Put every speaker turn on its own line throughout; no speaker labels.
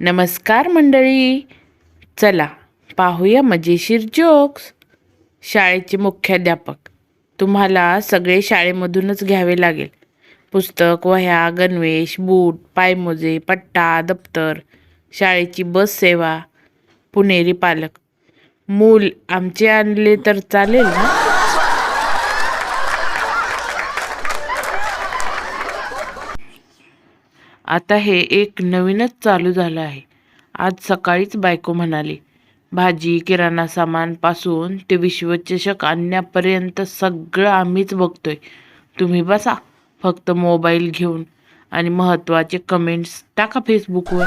नमस्कार मंडळी. चला पाहूया मजेशीर जोक्स. शाळेचे मुख्याध्यापक. तुम्हाला सगळे शाळेमधूनच घ्यावे लागेल. पुस्तक वह्या गणवेश बूट पायमोजे पट्टा दप्तर शाळेची बस सेवा पुणेरी पालक. मूल आमचे आणले तर चालेल ना? आता हे एक नवीनच चालू झालं आहे. आज सकाळीच बायको म्हणाली भाजी किराणा सामानपासून ते विश्वचषक आणण्यापर्यंत सगळं आम्हीच बघतोय. तुम्ही बसा फक्त मोबाईल घेऊन आणि महत्त्वाचे कमेंट्स टाका फेसबुकवर.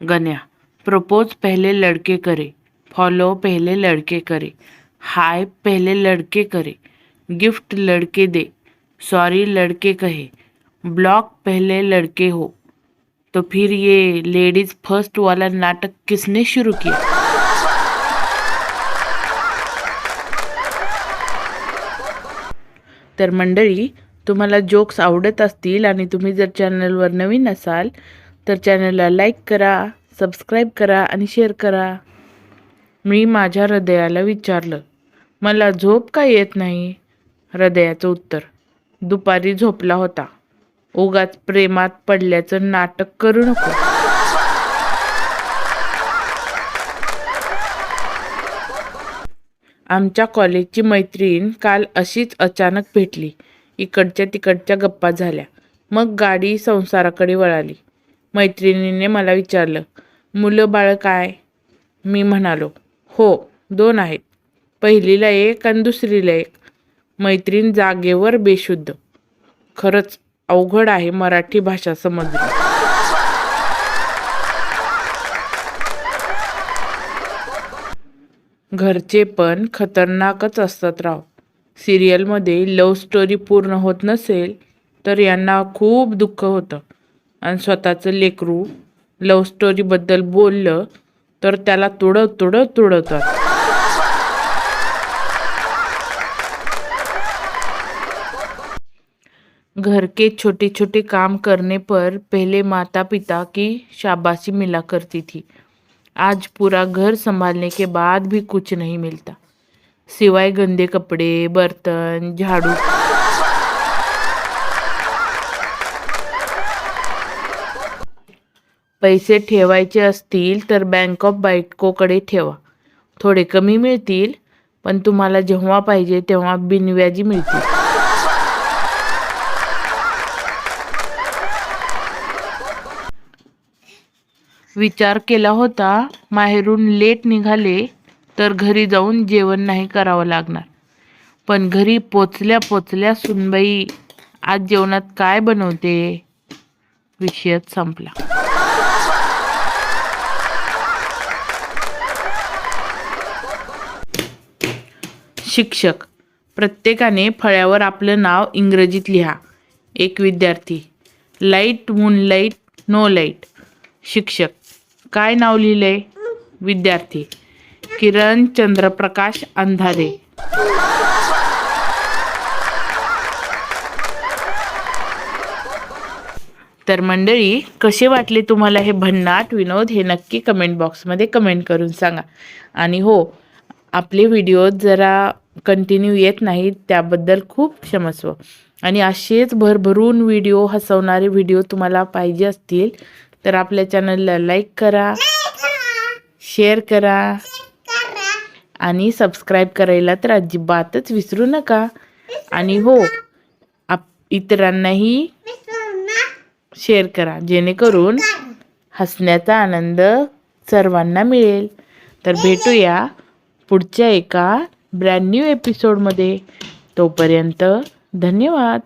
गण्या प्रपोज पहले लड़के करे फॉलो पहले लड़के करे. हाय पहले लड़के करे। गिफ्ट लड़के दे। सॉरी लड़के कहे। ब्लॉक पहले लड़के हो। तो फिर ये लेडीज फर्स्ट वाला नाटक किसने शुरू किया? तर मंडळी तुम्हाला जोक्स आवडत असतील आणि तुम्ही जर चॅनलवर नवीन असाल तर चॅनलला लाईक करा सबस्क्राईब करा आणि शेअर करा. मी माझ्या हृदयाला विचारलं मला झोप का येत नाही? हृदयाचं उत्तर. दुपारी झोपला होता. उगाच प्रेमात पडल्याचं नाटक करू नको. आमच्या कॉलेजची मैत्रीण काल अशीच अचानक भेटली. इकडच्या तिकडच्या गप्पा झाल्या. मग गाडी संसाराकडे वळाली. मैत्रिणीने मला विचारलं मुलं बाळ काय? मी म्हणालो हो दोन आहेत. पहिलीला एक आणि दुसरीला एक. मैत्रीण जागेवर बेशुद्ध. खरंच अवघड आहे मराठी भाषा समजली घरचे पण खतरनाकच असतात राव. सिरियलमध्ये लव स्टोरी पूर्ण होत नसेल तर यांना खूप दुःख होतं. आणि स्वतःचं लेकरू लव स्टोरीबद्दल बोललं तर त्याला तुडव तुडव तुडवतात घर के छोटे छोटे काम करने पर पहले माता पिता की शाबाशी मिला करती थी। आज पूरा घर संभालने के बाद भी कुछ नहीं मिलता। सिवाय गंदे कपड़े बर्तन झाड़ू। पैसे ठेवायचे असतील तर बँक ऑफ बायकोकडे ठेवा. थोडे कमी मिळतील पण तुम्हाला जेव्हा पाहिजे तेव्हा बिनव्याजी मिळतील. विचार केला होता माहेरून लेट निघाले तर घरी जाऊन जेवण नाही करावं लागणार. पण घरी पोचल्या पोचल्या सुनबाई आज जेवणात काय बनवते? विषयच संपला. शिक्षक प्रत्येकाने फळ्यावर आपलं नाव इंग्रजीत लिहा. एक विद्यार्थी लाइट मूनलाईट नो लाइट. शिक्षक काय नाव लिहिलंय विद्यार्थी. किरण चंद्रप्रकाश अंधारे. तर मंडळी कसे वाटले तुम्हाला हे भन्नाट विनोद? हे नक्की कमेंट बॉक्समध्ये कमेंट करून सांगा. आणि हो आपले व्हिडिओ जरा कंटिन्यू येत नाहीत त्याबद्दल खूप क्षमस्व. आणि असेच भरभरून व्हिडिओ हसवणारे व्हिडिओ तुम्हाला पाहिजे असतील तर आपल्या चॅनलला लाईक करा शेअर करा आणि सबस्क्राईब करायला तर अजिबातच विसरू नका. आणि हो आप इतरांनाही शेअर करा जेणेकरून हसण्याचा आनंद सर्वांना मिळेल. तर भेटूया पुढच्या एका ब्रँड न्यू एपिसोडमध्ये तोपर्यंत धन्यवाद.